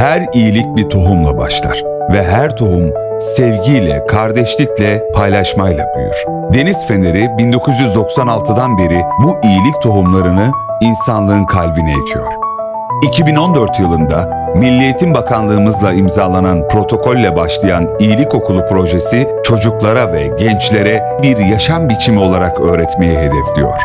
Her iyilik bir tohumla başlar ve her tohum sevgiyle, kardeşlikle, paylaşmayla büyür. Deniz Feneri 1996'dan beri bu iyilik tohumlarını insanlığın kalbine ekiyor. 2014 yılında Milli Eğitim Bakanlığımızla imzalanan protokolle başlayan İyilik Okulu projesi çocuklara ve gençlere bir yaşam biçimi olarak öğretmeyi hedefliyor.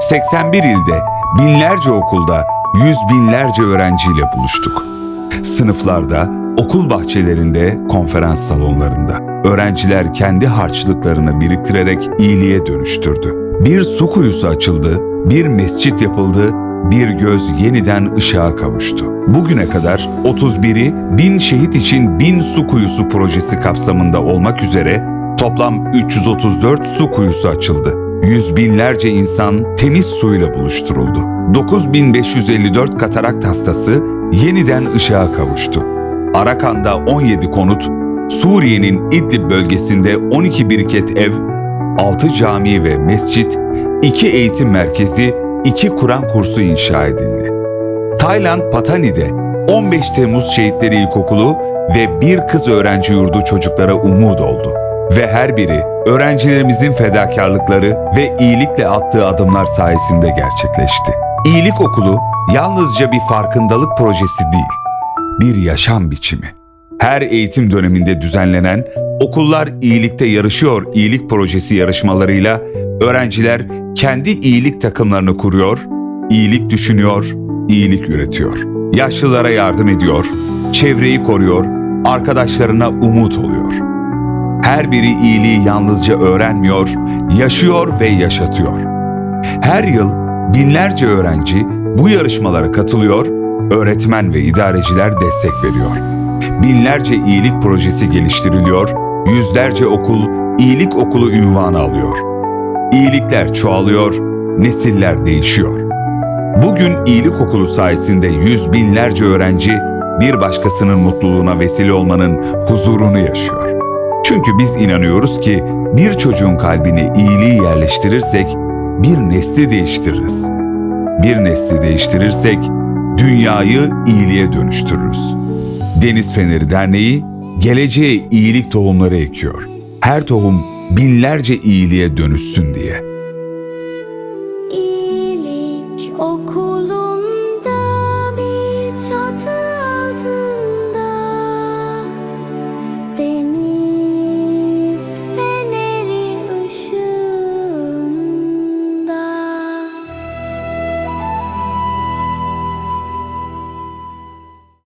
81 ilde binlerce okulda yüz binlerce öğrenciyle buluştuk. Sınıflarda, okul bahçelerinde, konferans salonlarında. Öğrenciler kendi harçlıklarını biriktirerek iyiliğe dönüştürdü. Bir su kuyusu açıldı, bir mescit yapıldı, bir göz yeniden ışığa kavuştu. Bugüne kadar 31'i bin şehit için bin su kuyusu projesi kapsamında olmak üzere toplam 334 su kuyusu açıldı. Yüz binlerce insan temiz suyla buluşturuldu. 9554 katarakt hastası yeniden ışığa kavuştu. Arakan'da 17 konut, Suriye'nin İdlib bölgesinde 12 biriket ev, 6 cami ve mescit, 2 eğitim merkezi, 2 Kur'an kursu inşa edildi. Tayland Patani'de 15 Temmuz Şehitleri İlkokulu ve bir kız öğrenci yurdu çocuklara umut oldu. Ve her biri öğrencilerimizin fedakarlıkları ve iyilikle attığı adımlar sayesinde gerçekleşti. İyilik Okulu yalnızca bir farkındalık projesi değil, bir yaşam biçimi. Her eğitim döneminde düzenlenen Okullar İyilikte Yarışıyor iyilik projesi yarışmalarıyla öğrenciler kendi iyilik takımlarını kuruyor, iyilik düşünüyor, iyilik üretiyor. Yaşlılara yardım ediyor, çevreyi koruyor, arkadaşlarına umut oluyor. Her biri iyiliği yalnızca öğrenmiyor, yaşıyor ve yaşatıyor. Her yıl binlerce öğrenci bu yarışmalara katılıyor, öğretmen ve idareciler destek veriyor. Binlerce iyilik projesi geliştiriliyor, yüzlerce okul iyilik okulu ünvanı alıyor. İyilikler çoğalıyor, nesiller değişiyor. Bugün iyilik okulu sayesinde yüz binlerce öğrenci bir başkasının mutluluğuna vesile olmanın huzurunu yaşıyor. Çünkü biz inanıyoruz ki bir çocuğun kalbine iyiliği yerleştirirsek bir nesli değiştiririz bir nesli değiştirirsek dünyayı iyiliğe dönüştürürüz. Deniz Feneri Derneği geleceğe iyilik tohumları ekiyor. Her tohum binlerce iyiliğe dönüşsün diye. İyilik oku